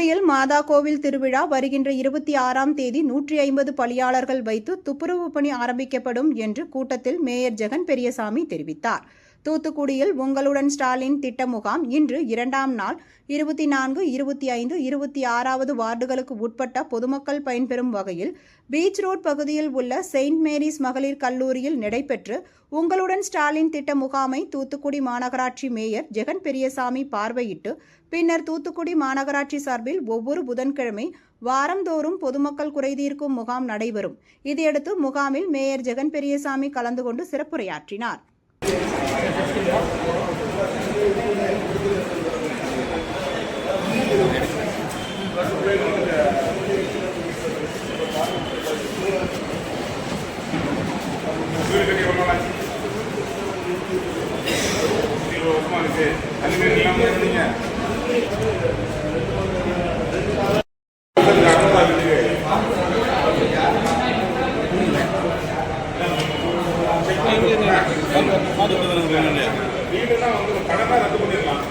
மாதா கோவில் திருவிழா வருகின்ற இருபத்தி ஆறாம் தேதி நூற்றி ஐம்பது பணியாளர்கள் வைத்து துப்புரவு பணி ஆரம்பிக்கப்படும் என்று கூட்டத்தில் மேயர் ஜெகன் பெரியசாமி தெரிவித்தார். தூத்துக்குடியில் உங்களுடன் ஸ்டாலின் திட்ட முகாம் இன்று இரண்டாம் நாள். இருபத்தி நான்கு இருபத்தி ஐந்து இருபத்தி ஆறாவது வார்டுகளுக்கு உட்பட்ட பொதுமக்கள் பயன்பெறும் வகையில் பீச் ரோட் பகுதியில் உள்ள செயின்ட் மேரிஸ் மகளிர் கல்லூரியில் நடைபெற்று உங்களுடன் ஸ்டாலின் திட்ட முகாமை தூத்துக்குடி மாநகராட்சி மேயர் ஜெகன் பெரியசாமி பார்வையிட்டு பின்னர் தூத்துக்குடி மாநகராட்சி சார்பில் ஒவ்வொரு புதன்கிழமை வாரந்தோறும் பொதுமக்கள் குறைதீர்க்கும் முகாம் நடைபெறும். இதையடுத்து முகாமில் மேயர் ஜெகன் பெரியசாமி கலந்து கொண்டு சிறப்புரையாற்றினார். வீடு கட்டி எவ்வளோ நாள் ஆச்சு இருபது வருஷமா இருக்கு தண்ணி தண்ணி இல்லாமல் இருந்தீங்க அறுபதா வீட்டுக்கு வீடுனா வந்து கடனா ரத்து பண்ணிடலாம்.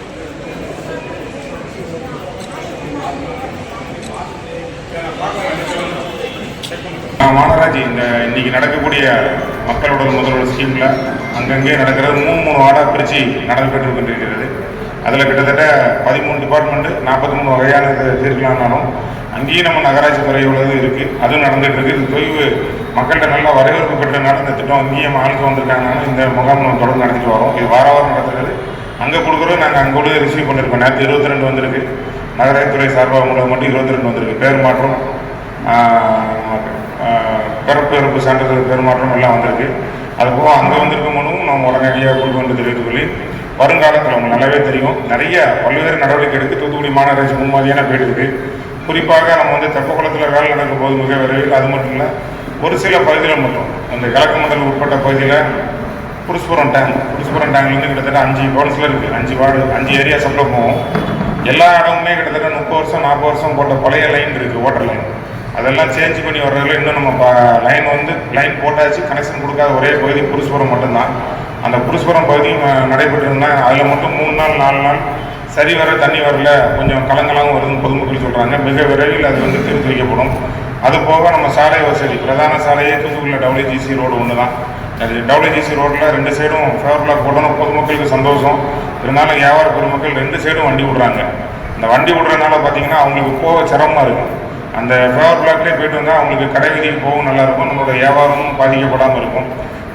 மாநகராட்சி இந்த இன்னைக்கு நடக்கக்கூடிய மக்களோட முதல்வர் ஸ்கீமில் அங்கங்கே நடக்கிறது மூணு மூணு வார்டாக பிரித்து நடைபெற்று கொண்டிருக்கிறது. அதில் கிட்டத்தட்ட பதிமூணு டிபார்ட்மெண்ட்டு நாற்பத்தி மூணு வகையான இது தீர்க்கலாம்னாலும் அங்கேயும் நம்ம நகராட்சி துறை உள்ளது இருக்குது அதுவும் நடந்துகிட்டு இருக்குது இது தொய்வு மக்கள்கிட்ட நல்லா வரவேற்பு பெற்றனால இந்த திட்டம். அங்கேயும் ஆளுக்கு வந்திருக்காங்கனாலும் இந்த முகாம் நம்ம தொடர்ந்து நடத்திட்டு வரோம். இது வார வாரம் நடத்துகிறது அங்கே கொடுக்குறோம் நாங்கள் அங்கே கூட ரிசீவ் பண்ணியிருக்கோம் நேற்று இருபத்தி ரெண்டு வந்திருக்கு. நகராட்சித்துறை சார்பாக உங்களுக்கு மட்டும் இருபத்தி ரெண்டு வந்திருக்கு. பேர் மாற்றம் பிறப்பு இறப்பு சான்றிதழ் பேர் மாற்றம் எல்லாம் வந்திருக்கு. அதுபோக அங்கே வந்திருக்க மனுவும் நம்ம உடனடியாக கொடுக்க வேண்டியது தெரிவித்துக் வருங்காலத்தில் உங்களுக்கு நல்லாவே தெரியும். நிறைய பல்வேறு நடவடிக்கை எடுத்து தூத்துக்குடி மாநகராட்சி முன்மாதிரியான போயிட்டு குறிப்பாக நம்ம வந்து தெப்பக்குளத்தில் வேலை நடக்கும் போது மிக விரைவில். அது மட்டும் இல்லை ஒரு சில பகுதிகள் மட்டும். அந்த கிழக்கு மண்டல உட்பட்ட பகுதியில் புருஷ்புரம் டேங்க் புருஷ்புரம் டேங்க்லேருந்து கிட்டத்தட்ட அஞ்சு கவுன்சிலர் இருக்குது அஞ்சு வார்டு அஞ்சு ஏரியா சப்ளை போகும் எல்லா இடமுமே கிட்டத்தட்ட முப்பது வருஷம் நாற்பது வருஷம் போட்ட பழைய லைன் இருக்குது வாட்டர் லைன் அதெல்லாம் சேஞ்ச் பண்ணி வர்றதுல இன்னும் நம்ம லைன் வந்து லைன் போட்டாச்சு. கனெக்ஷன் கொடுக்காத ஒரே பகுதி புருஷ்புரம் மட்டும்தான். அந்த புருஸ்புரம் பகுதியும் அஹ், நடைபெற்றிருந்தா அதில் மட்டும் மூணு நாள் நாலு நாள் சரி வர தண்ணி வரல கொஞ்சம் கலங்கலாகவும் வருதுன்னு பொதுமக்கள் சொல்கிறாங்க மிக விரைவில் அது வந்து திருத்தி வைக்கப்படும் அது போக நம்ம சாலை வசதி பிரதான சாலையே தூத்துக்குடியில் டபிள்யூஜிசி ரோடு ஒன்று தான் அது டபிள்யூஜிசி ரோட்டில் ரெண்டு சைடும் ஃபேவர் போடணும். பொதுமக்களுக்கு சந்தோஷம். இருந்தாலும் வியாபார பொதுமக்கள் ரெண்டு சைடும் வண்டி விடுறாங்க. அந்த வண்டி விடுறதுனால பார்த்தீங்கன்னா அவங்களுக்கு போக சிரமமாக இருக்கும் அந்த ஃபேவர் பிளாக்லேயே போயிட்டு வந்தால் அவங்களுக்கு கடை வீதிக்கு போகவும் நல்லா இருக்கும். நம்மளோட வியாபாரமும் பாதிக்கப்படாமல் இருக்கும்.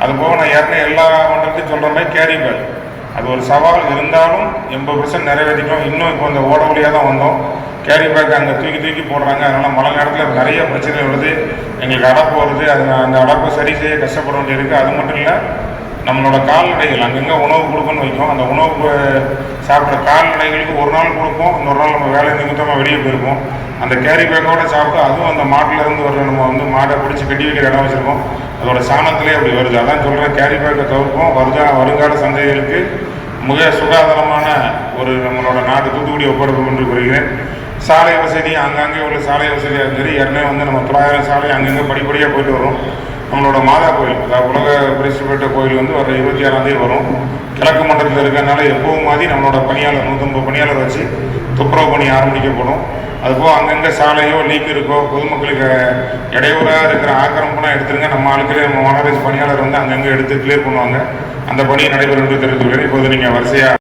அது போக நான் ஏற்கனவே எல்லா மண்டலத்தையும் சொல்கிற மாதிரி கேரி பேக் அது ஒரு சவால் இருந்தாலும் எண்பது பர்சன்ட் நிறைவேற்றிட்டோம் இன்னும் இப்போ இந்த ஓட வழியாக தான் வந்தோம். கேரி பேக் அங்கே தூக்கி தூக்கி போடுறாங்க. அதனால் மழை நேரத்தில் நிறைய பிரச்சனை வருது. எங்களுக்கு அடப்பு வருது. அது அந்த அடப்பை சரி செய்ய கஷ்டப்பட வேண்டியிருக்கு அது மட்டும் இல்லை நம்மளோட கால்நடைகள் அங்கங்கே உணவு கொடுக்கணும்னு வைக்கும் அந்த உணவு சாப்பிட்ற கால்நடைகளுக்கு ஒரு நாள் கொடுப்போம் இன்னொரு நாள் நம்ம வேலை நிமித்தமாக வெளியே போயிருப்போம். அந்த கேரி பேக்கோடு சாப்பிட்டு அதுவும் அந்த மாட்டிலேருந்து இருந்து நம்ம வந்து மாடை பிடிச்சி கட்டி வைக்கிற இடம் வச்சுருக்கோம். அதோட சாணத்திலே அப்படி வருது. அதான் சொல்கிறேன் கேரி பேக்கை தவிர்ப்போம். வருகா வருங்கால சந்தைகளுக்கு மிக சுகாதாரமான ஒரு நம்மளோட நாடு தூத்துக்குடி ஒப்படைப்பு என்று கூறுகிறேன் சாலை வசதி அங்கங்கே உள்ள சாலை வசதியாக சரி ஏற்கனவே வந்து நம்ம தொள்ளாயிரம் சாலை அங்கங்கே படிப்படியாக போயிட்டு வரும் நம்மளோட மாதா கோயில் அதாவது உலக பிரசித்தி பெற்ற கோயில் வந்து வர இருபத்தி ஆறாம் தேதி வரும். கிழக்கு மண்டலத்தில் இருக்கிறதுனால எப்பவும் மாதிரி நம்மளோட பணியாளர் நூற்றம்பது பணியாளர் வச்சு துப்புரவு பணி ஆரம்பிக்கப்படும். அதுபோக அங்கங்கே சாலையோ லீக் இருக்கோ பொதுமக்களுக்கு இடையூறாக இருக்கிற ஆக்கிரமிப்புனா எடுத்துருங்க. நம்ம ஆளுக்களே நம்ம மாநகராட்சி பணியாளர் வந்து அங்கங்கே எடுத்து கிளியர் பண்ணுவாங்க. அந்த பணி நடைபெறும் என்று தெரிவித்துள்ளேன் இப்போது நீங்கள் வரிசையாக